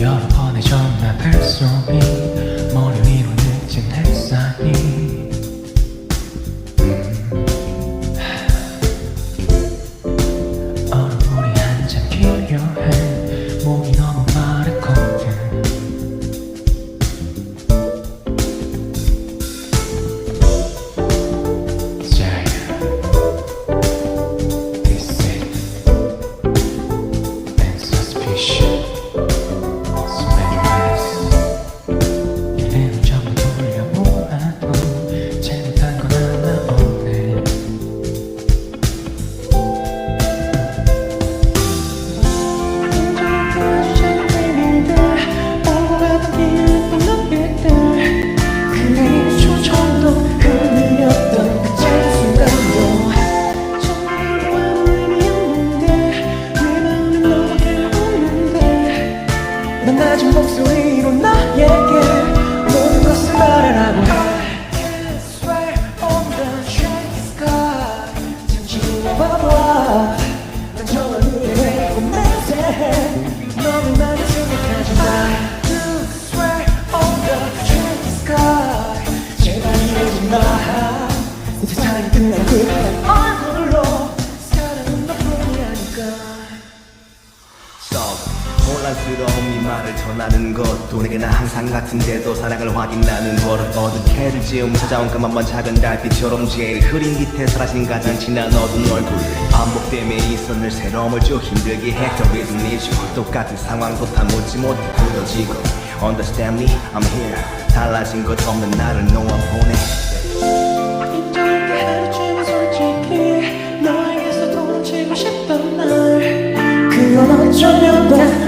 여러 번의 전화 발송이 머리 위로 늦은 햇살이 목소리로 나에게 밤 같은데도 사랑을 확인하는 버릇 어둡게를 지음 찾아온 그만만 작은 달빛처럼 제일 흐린 빛에 사라진 가장 진한 어두운 얼굴. 반복됨에 늘 새로움을 쭉 힘들게 해. The reason 똑같은 상황도 다 묻지 못해 굳어지고. Understand me, I'm here. 달라진 것 없는 나를 놓아 보내. 인정할게